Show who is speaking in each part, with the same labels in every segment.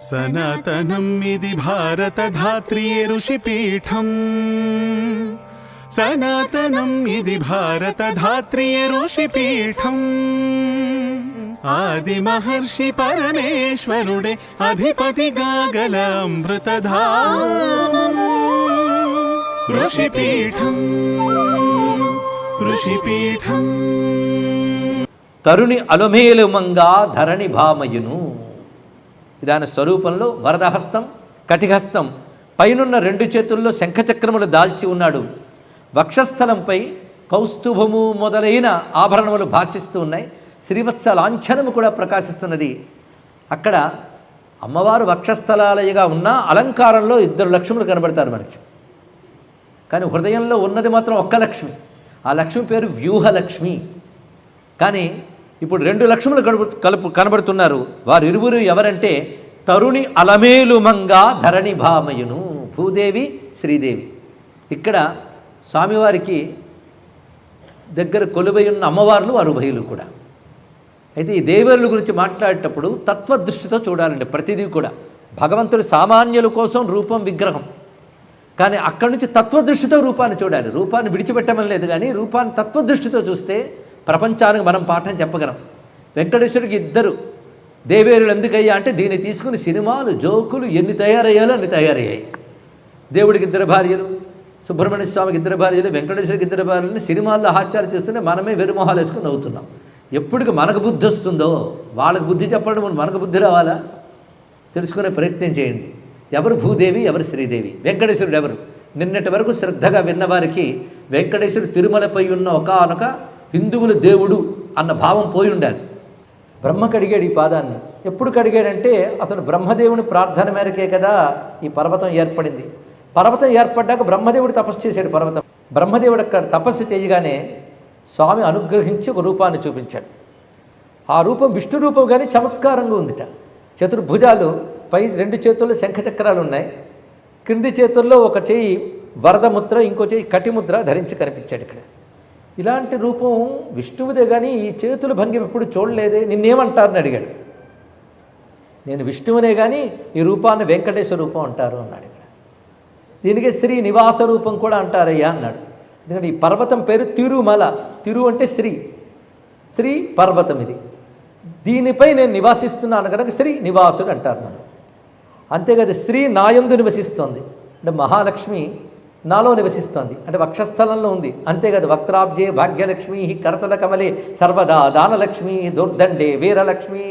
Speaker 1: సనాతనం ఇది భారతధాత్రి ఋషిపీఠం. సనాతనం ఇది భారతధాత్రి ఋషిపీఠం. ఆది మహర్షి పరమేశ్వరుడే అధిపతిగా గల అమృతధా ఋషిపీఠం ఋషిపీఠం.
Speaker 2: తరుణి అలమేలుమంగా ధరణి భామయును. దాని స్వరూపంలో వరదహస్తం కటిహస్తం. పైనున్న రెండు చేతుల్లో శంఖచక్రములు దాల్చి ఉన్నాడు. వక్షస్థలంపై కౌస్తుభము మొదలైన ఆభరణములు భాషిస్తూ ఉన్నాయి. శ్రీవత్స లాంఛనము కూడా ప్రకాశిస్తున్నది. అక్కడ అమ్మవారు వక్షస్థలాలయగా ఉన్న అలంకారంలో ఇద్దరు లక్ష్ములు కనబడతారు మనకి. కానీ హృదయంలో ఉన్నది మాత్రం ఒక్క లక్ష్మి. ఆ లక్ష్మి పేరు వ్యూహలక్ష్మి. కానీ ఇప్పుడు రెండు లక్ష్ములు కడుపు కలుపు కనబడుతున్నారు. వారిరువురు ఎవరంటే తరుణి అలమేలుమంగా ధరణి భామయును భూదేవి శ్రీదేవి. ఇక్కడ స్వామివారికి దగ్గర కొలువై ఉన్న అమ్మవార్లు వారు ఉభయులు కూడా. అయితే ఈ దేవేరుల గురించి మాట్లాడేటప్పుడు తత్వదృష్టితో చూడాలండి ప్రతిదీ కూడా. భగవంతుడి సామాన్యుల కోసం రూపం విగ్రహం. కానీ అక్కడి నుంచి తత్వదృష్టితో రూపాన్ని చూడాలి. రూపాన్ని విడిచిపెట్టమని లేదు కానీ రూపాన్ని తత్వదృష్టితో చూస్తే ప్రపంచానికి మనం పాఠం చెప్పగలం. వెంకటేశ్వరుడికి ఇద్దరు. దేవేరులు ఎందుకయ్యా అంటే దీన్ని తీసుకుని సినిమాలు జోకులు ఎన్ని తయారయ్యాలో అన్ని తయారయ్యాయి. దేవుడికి ఇద్దరు భార్యలు సుబ్రహ్మణ్య స్వామికి ఇద్దరు భార్యలు వెంకటేశ్వరికి ఇద్దరు భార్యలు సినిమాల్లో హాస్యాలు చేస్తూనే మనమే వెరుమోహాలు వేసుకుని నవ్వుతున్నాం. ఎప్పటికి మనకు బుద్ధి వస్తుందో వాళ్ళకి బుద్ధి చెప్పడం మనకు బుద్ధి రావాలా? తెలుసుకునే ప్రయత్నం చేయండి. ఎవరు భూదేవి ఎవరు శ్రీదేవి? వెంకటేశ్వరుడు ఎవరు? నిన్నటి వరకు శ్రద్ధగా విన్నవారికి వెంకటేశ్వరుడు తిరుమలపై ఉన్న ఒకనొక హిందువుల దేవుడు అన్న భావం పోయి ఉండాలి. బ్రహ్మ కడిగాడు ఈ పాదాన్ని. ఎప్పుడు కడిగాడంటే అసలు బ్రహ్మదేవుని ప్రార్థన మేరకే కదా ఈ పర్వతం ఏర్పడింది. పర్వతం ఏర్పడ్డాక బ్రహ్మదేవుడు తపస్సు చేశాడు పర్వతం. బ్రహ్మదేవుడు అక్కడ తపస్సు చేయగానే స్వామి అనుగ్రహించి ఒక రూపాన్ని చూపించాడు. ఆ రూపం విష్ణు రూపం కానీ చమత్కారంగా ఉందిట. చతుర్భుజాలు పై రెండు చేతుల్లో శంఖచక్రాలు ఉన్నాయి. క్రింది చేతుల్లో ఒక చేయి వరద ముద్ర ఇంకో చేయి కటిముద్ర ధరించి కనిపించాడు ఇక్కడ. ఇలాంటి రూపం విష్ణువుదే కానీ ఈ చేతుల భంగిమ ఎప్పుడు చూడలేదే నిన్నేమంటారని అడిగాడు. నేను విష్ణువునే కానీ ఈ రూపాన్ని వెంకటేశ్వర రూపం అంటారు అన్నాడు దీనికి శ్రీ నివాస రూపం కూడా అంటారయ్యా అన్నాడు. ఎందుకంటే ఈ పర్వతం పేరు తిరుమల. తిరు అంటే శ్రీ. శ్రీ పర్వతం ఇది. దీనిపై నేను నివాసిస్తున్నాను కనుక శ్రీ నివాసుడు అంటారు నన్ను. అంతేకాదు శ్రీ నాయందు నివసిస్తోంది. అంటే మహాలక్ష్మి నాలో నివసిస్తోంది. అంటే వక్షస్థలంలో ఉంది. అంతేకాదు వక్త్రాబ్జే భాగ్యలక్ష్మి కరతల కమలే సర్వదా దానలక్ష్మి దుర్దండే వీరలక్ష్మి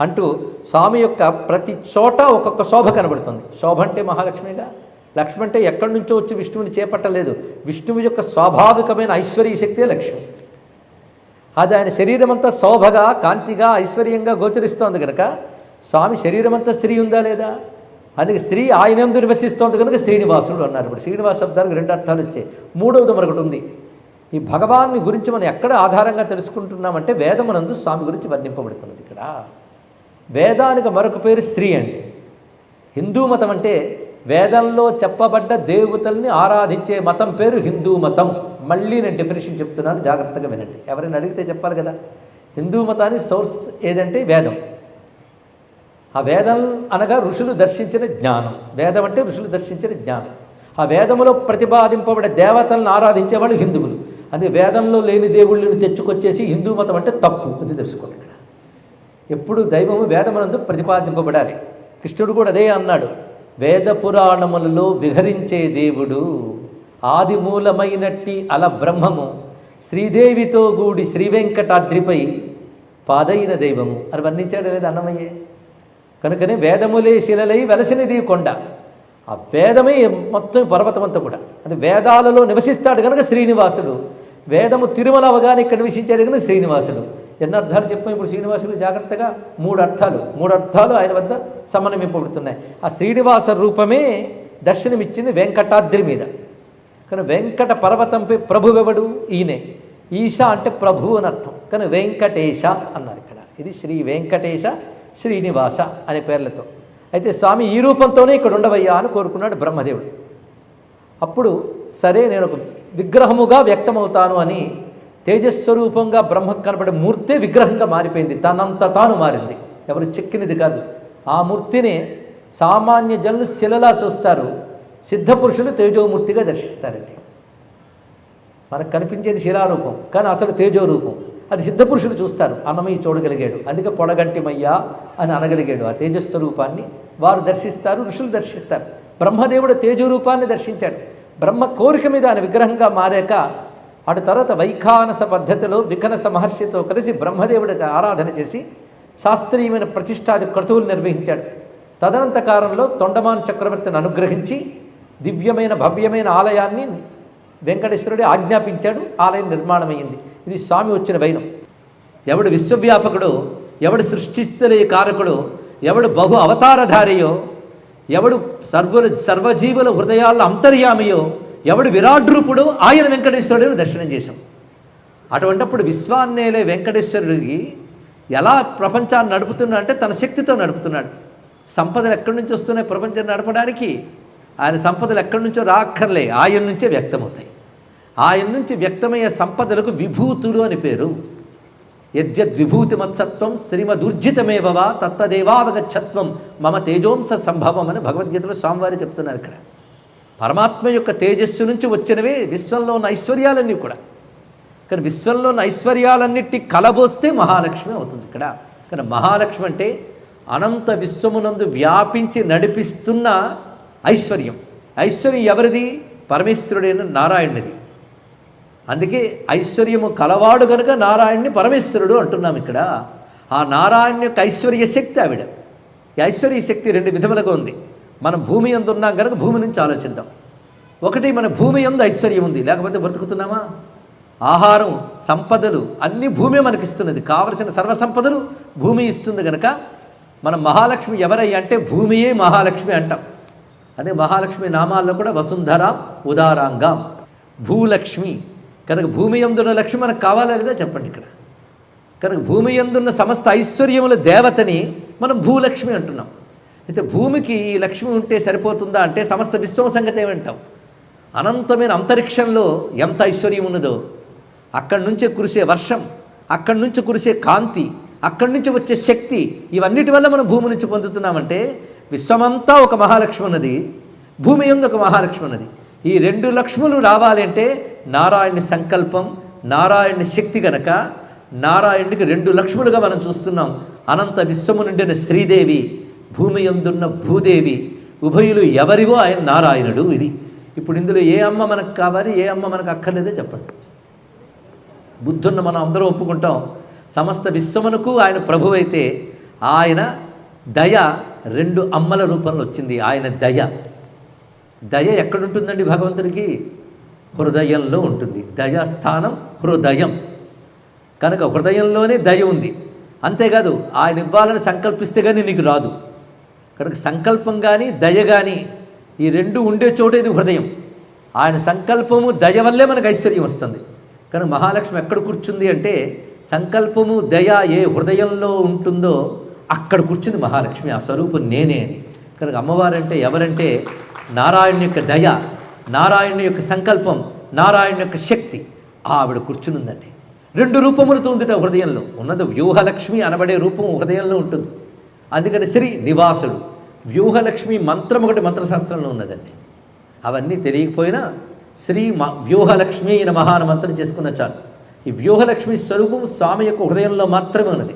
Speaker 2: అంటూ స్వామి యొక్క ప్రతి చోట ఒక్కొక్క శోభ కనబడుతుంది. శోభ అంటే మహాలక్ష్మిగా. లక్ష్మి అంటే ఎక్కడి నుంచో వచ్చి విష్ణువుని చేపట్టలేదు. విష్ణువు యొక్క స్వాభావికమైన ఐశ్వర్య శక్తే లక్ష్మి. అది ఆయన శరీరం అంతా శోభగా కాంతిగా ఐశ్వర్యంగా గోచరిస్తోంది కనుక స్వామి శరీరం అంతా స్త్రీ ఉందా లేదా? అందుకే స్త్రీ ఆయనందు నివసిస్తోంది కనుక శ్రీనివాసుడు అన్నారు. ఇప్పుడు శ్రీనివాస శబ్దానికి రెండు అర్థాలు వచ్చాయి. మూడవది మరొకటి ఉంది. ఈ భగవాన్ని గురించి మనం ఎక్కడ ఆధారంగా తెలుసుకుంటున్నామంటే వేదమునందు స్వామి గురించి వర్ణింపబడుతున్నది ఇక్కడ. వేదానికి మరొక పేరు స్త్రీ అండి. హిందూ మతం అంటే వేదంలో చెప్పబడ్డ దేవతల్ని ఆరాధించే మతం పేరు హిందూ మతం. మళ్ళీ నేను డెఫినేషన్ చెప్తున్నాను జాగ్రత్తగా వినండి. ఎవరైనా అడిగితే చెప్పాలి కదా. హిందూ మతానికి సోర్స్ ఏదంటే వేదం. ఆ వేదం అనగా ఋషులు దర్శించిన జ్ఞానం. వేదం అంటే ఋషులు దర్శించిన జ్ఞానం. ఆ వేదములో ప్రతిపాదింపబడే దేవతలను ఆరాధించే వాళ్ళు హిందువులు. అది వేదంలో లేని దేవుళ్ళని తెచ్చుకొచ్చేసి హిందూ మతం అంటే తప్పు అది తెలుసుకోండి ఇక్కడ ఎప్పుడు దైవము వేదమునందు ప్రతిపాదింపబడాలి. కృష్ణుడు కూడా అదే అన్నాడు. వేద పురాణములలో విహరించే దేవుడు ఆదిమూలమైనట్టి అల బ్రహ్మము శ్రీదేవితో గూడి శ్రీ వెంకటాద్రిపై పాదైన దైవము. అని వర్ణించాడు లేదా అన్నమయ్యే? కనుకనే వేదములే శిలలై వెలసినది కొండ. ఆ వేదమే మొత్తం పర్వతం అంతా కూడా. అది వేదాలలో నివసిస్తాడు కనుక శ్రీనివాసుడు. వేదము తిరుమల అవగానే ఇక్కడ నివసించాడు కనుక శ్రీనివాసుడు. ఎన్ని అర్థాలు చెప్పాం ఇప్పుడు శ్రీనివాసుడు జాగ్రత్తగా? మూడు అర్థాలు. మూడు అర్థాలు ఆయన వద్ద సమన్వయింపబడుతున్నాయి. ఆ శ్రీనివాస రూపమే దర్శనమిచ్చింది వెంకటాద్రి మీద. కానీ వెంకట పర్వతంపై ప్రభువెవడు? ఈయనే. ఈశ అంటే ప్రభు అని అర్థం. కానీ వెంకటేశ అన్నారు ఇక్కడ. ఇది శ్రీ వెంకటేశ శ్రీనివాస అనే పేర్లతో. అయితే స్వామి ఈ రూపంతోనే ఇక్కడ ఉండవయ్యా అని కోరుకున్నాడు బ్రహ్మదేవుడు. అప్పుడు సరే నేను ఒక విగ్రహముగా వ్యక్తమవుతాను అని తేజస్వరూపంగా బ్రహ్మ కనబడే మూర్తే విగ్రహంగా మారిపోయింది. తనంత తాను మారింది. ఎవరు చెక్కినది కాదు. ఆ మూర్తిని సామాన్య జనులు శిలలా చూస్తారు. సిద్ధపురుషులు తేజోమూర్తిగా దర్శిస్తారండి. మనకు కనిపించేది శిలారూపం కానీ అసలు తేజో రూపం అది సిద్ధపురుషులు చూస్తారు. అన్నమయ్య చూడగలిగాడు. అందుకే పొడగంటిమయ్యా అని అనగలిగాడు. ఆ తేజస్వరూపాన్ని వారు దర్శిస్తారు ఋషులు దర్శిస్తారు. బ్రహ్మదేవుడు తేజో రూపాన్ని దర్శించాడు. బ్రహ్మ కోరిక మీద ఆయన విగ్రహంగా మారాక అటు తర్వాత వైఖానస పద్ధతిలో వికనస మహర్షితో కలిసి బ్రహ్మదేవుడికి ఆరాధన చేసి శాస్త్రీయమైన ప్రతిష్టాది క్రతువులు నిర్వహించాడు. తదనంత కాలంలో తొండమాన్ చక్రవర్తిని అనుగ్రహించి దివ్యమైన భవ్యమైన ఆలయాన్ని వెంకటేశ్వరుడే ఆజ్ఞాపించాడు. ఆలయం నిర్మాణమైంది ఇది స్వామి వచ్చిన వైనం. ఎవడు విశ్వవ్యాపకుడు ఎవడు సృష్టిస్థలే కారకుడు ఎవడు బహు అవతారధారియో ఎవడు సర్వుల సర్వజీవుల హృదయాల్లో అంతర్యామియో ఎవడు విరాడ్రూపుడో ఆయన వెంకటేశ్వరుడు దర్శనం చేశాం. అటువంటప్పుడు విశ్వాన్నేలే వెంకటేశ్వరుడికి ఎలా ప్రపంచాన్ని నడుపుతున్నా అంటే తన శక్తితో నడుపుతున్నాడు. సంపదలు ఎక్కడి నుంచి వస్తున్నాయి? ప్రపంచం నడపడానికి. ఆయన సంపదలు ఎక్కడి నుంచో రాక్కర్లే. ఆయన నుంచే వ్యక్తమవుతాయి. ఆయన నుంచి వ్యక్తమయ్యే సంపదలకు విభూతులు అని పేరు. యద్యద్ విభూతి మత్సత్వం శ్రీమదుర్జితమేవవా తత్తదేవావగచ్చత్వం మమ తేజోంస సంభవం అని భగవద్గీతలో స్వామివారి చెప్తున్నారు ఇక్కడ. పరమాత్మ యొక్క తేజస్సు నుంచి వచ్చినవే విశ్వంలో ఉన్న ఐశ్వర్యాలన్నీ కూడా. కానీ విశ్వంలో ఉన్న ఐశ్వర్యాలన్నిటి కలబోస్తే మహాలక్ష్మి అవుతుంది ఇక్కడ. కానీ మహాలక్ష్మి అంటే అనంత విశ్వమునందు వ్యాపించి నడిపిస్తున్న ఐశ్వర్యం. ఐశ్వర్యం ఎవరిది? పరమేశ్వరుడైన నారాయణుడిది అందుకే ఐశ్వర్యము కలవాడు కనుక నారాయణ్ణి పరమేశ్వరుడు అంటున్నాం ఇక్కడ. ఆ నారాయణ యొక్క ఐశ్వర్య శక్తి ఆవిడ. ఈ ఐశ్వర్య శక్తి రెండు విధములుగా ఉంది. మనం భూమి ఎందు ఉన్నాం కనుక భూమి నుంచి ఆలోచిద్దాం. ఒకటి మన భూమి ఎందు ఐశ్వర్యం ఉంది. లేకపోతే బ్రతుకుతున్నామా? ఆహారం సంపదలు అన్ని భూమి మనకిస్తున్నది. కావలసిన సర్వసంపదలు భూమి ఇస్తుంది కనుక మన మహాలక్ష్మి ఎవరై అంటే భూమియే మహాలక్ష్మి అంటాం. అదే మహాలక్ష్మి నామాల్లో కూడా వసుంధర ఉదారాంగం. భూలక్ష్మి. కనుక భూమి ఎందున్న లక్ష్మి మనకు కావాలా లేదా చెప్పండి ఇక్కడ. కనుక భూమి ఎందున్న సమస్త ఐశ్వర్యముల దేవతని మనం భూలక్ష్మి అంటున్నాం. అయితే భూమికి ఈ లక్ష్మి ఉంటే సరిపోతుందా అంటే సమస్త విశ్వం సంగతి ఏమంటాం అనంతమైన అంతరిక్షంలో ఎంత ఐశ్వర్యం ఉన్నదో అక్కడి నుంచే కురిసే వర్షం అక్కడి నుంచి కురిసే కాంతి అక్కడి నుంచి వచ్చే శక్తి ఇవన్నిటి వల్ల మనం భూమి నుంచి పొందుతున్నామంటే విశ్వమంతా ఒక మహాలక్ష్మి ఉన్నది భూమి ఎందు ఒక మహాలక్ష్మి ఉన్నది. ఈ రెండు లక్ష్ములు రావాలంటే నారాయణ సంకల్పం నారాయణ శక్తి గనక నారాయణుడికి రెండు లక్ష్ములుగా మనం చూస్తున్నాం. అనంత విశ్వము నిండిన శ్రీదేవి భూమి ఎందున్న భూదేవి ఉభయులు ఎవరివో ఆయన నారాయణుడు ఇది. ఇప్పుడు ఇందులో ఏ అమ్మ మనకు కావాలి ఏ అమ్మ మనకు అక్కర్లేదో చెప్పండి. బుద్ధున్న మనం అందరం ఒప్పుకుంటాం. సమస్త విశ్వమునకు ఆయన ప్రభు అయితే ఆయన దయ రెండు అమ్మల రూపంలో వచ్చింది. ఆయన దయ. దయ ఎక్కడుంటుందండి భగవంతుడికి? హృదయంలో ఉంటుంది. దయ స్థానం హృదయం. కనుక హృదయంలోనే దయ ఉంది. అంతేకాదు ఆయన ఇవ్వాలని సంకల్పిస్తే కానీ నీకు రాదు. కనుక సంకల్పం కానీ దయ కానీ ఈ రెండు ఉండే చోటేది హృదయం. ఆయన సంకల్పము దయ వల్లే మనకు ఐశ్వర్యం వస్తుంది. కనుక మహాలక్ష్మి ఎక్కడ కూర్చుంది అంటే సంకల్పము దయ ఏ హృదయంలో ఉంటుందో అక్కడ కూర్చుంది మహాలక్ష్మి. ఆ స్వరూపం నేనే అని. కనుక అమ్మవారంటే ఎవరంటే నారాయణ యొక్క దయ నారాయణ యొక్క సంకల్పం నారాయణ యొక్క శక్తి ఆవిడ కూర్చునుందండి. రెండు రూపములతో ఉందిట హృదయంలో. ఉన్నది వ్యూహలక్ష్మి అనబడే రూపం హృదయంలో ఉంటుంది. అందుకని శ్రీ నివాసుడు వ్యూహలక్ష్మి మంత్రం ఒకటి మంత్రశాస్త్రంలో ఉన్నదండి. అవన్నీ తెలియకపోయినా శ్రీ మ వ్యూహలక్ష్మి అయిన మహాన మంత్రం చేసుకున్న చాలు. ఈ వ్యూహలక్ష్మి స్వరూపం స్వామి యొక్క హృదయంలో మాత్రమే ఉన్నది.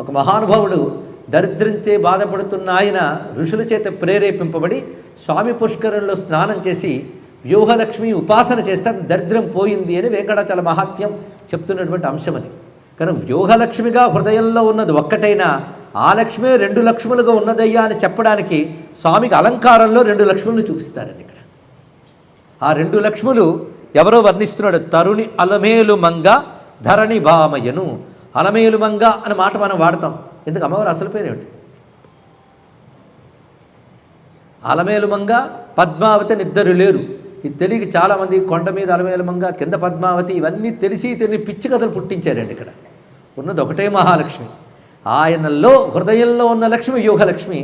Speaker 2: ఒక మహానుభావుడు దరిద్రంచే బాధపడుతున్న ఆయన ఋషుల చేత ప్రేరేపింపబడి స్వామి పుష్కరంలో స్నానం చేసి వ్యూహలక్ష్మి ఉపాసన చేస్తే దరిద్రం పోయింది అని వెంకటాచల మహాత్మ్యం చెప్తున్నటువంటి అంశం అది. కానీ వ్యూహలక్ష్మిగా హృదయంలో ఉన్నది ఒక్కటైనా ఆ లక్ష్మే రెండు లక్ష్ములుగా ఉన్నదయ్యా అని చెప్పడానికి స్వామికి అలంకారంలో రెండు లక్ష్ములను చూపిస్తారండి ఇక్కడ. ఆ రెండు లక్ష్ములు ఎవరో వర్ణిస్తున్నాడు? తరుణి అలమేలు మంగ ధరణి భామయను. అలమేలు మంగ అనే మాట మనం వాడతాం. ఎందుకు అమ్మవారు అసలు పేరేమిటి అలమేలు అలమేలుమంగ పద్మావతి ఇద్దరు లేరు. ఇది తెలియక చాలామంది కొండ మీద అలమేలుమంగ కింద పద్మావతి ఇవన్నీ తెలిసి తెలియని పిచ్చి కథలు పుట్టించారండి ఇక్కడ. ఉన్నది ఒకటే మహాలక్ష్మి. ఆయనలో హృదయంలో ఉన్న లక్ష్మి యోగలక్ష్మి.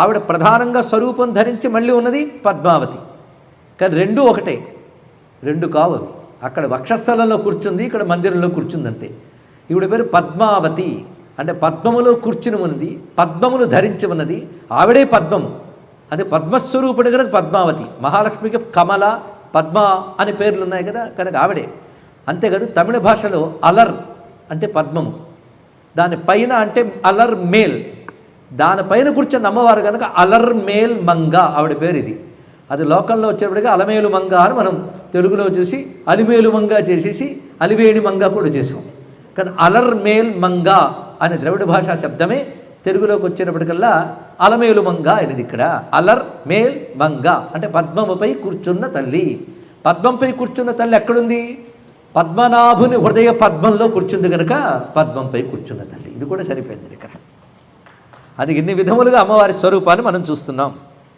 Speaker 2: ఆవిడ ప్రధానంగా స్వరూపం ధరించి మళ్ళీ ఉన్నది పద్మావతి. కానీ రెండు ఒకటే. రెండు కావు అక్కడ వక్షస్థలంలో కూర్చుంది ఇక్కడ మందిరంలో కూర్చుంది అంతే ఈవిడ పేరు పద్మావతి. అంటే పద్మములో కూర్చుని ఉన్నది పద్మములు ధరించి ఉన్నది ఆవిడే పద్మము. అంటే పద్మస్వరూపుడు కనుక పద్మావతి మహాలక్ష్మికి కమల పద్మ అనే పేర్లు ఉన్నాయి కదా కనుక ఆవిడే. అంతేకాదు తమిళ భాషలో అలర్ అంటే పద్మము. దాని పైన అంటే అలర్ మేల్. దానిపైన కూర్చున్న అమ్మవారు కనుక అలర్ మేల్ మంగ ఆవిడ పేరు ఇది. అది లోకంలో వచ్చేప్పటికి అలమేలు మంగ అని మనం తెలుగులో చూసి అలిమేలు మంగ చేసేసి అలివేణి మంగ కూడా చేసాం కానీ అలర్ మేల్ మంగ అనే ద్రవిడ భాషా శబ్దమే తెలుగులోకి వచ్చినప్పటికల్లా అలమేలు మంగ అనేది ఇక్కడ. అలర్ మేల్ మంగ. అంటే పద్మముపై కూర్చున్న తల్లి. పద్మంపై కూర్చున్న తల్లి ఎక్కడుంది? పద్మనాభుని హృదయ పద్మంలో కూర్చుంది కనుక పద్మంపై కూర్చున్న తల్లి. ఇది కూడా సరిపోయింది ఇక్కడ. అది ఇన్ని విధములుగా అమ్మవారి స్వరూపాన్ని మనం చూస్తున్నాం.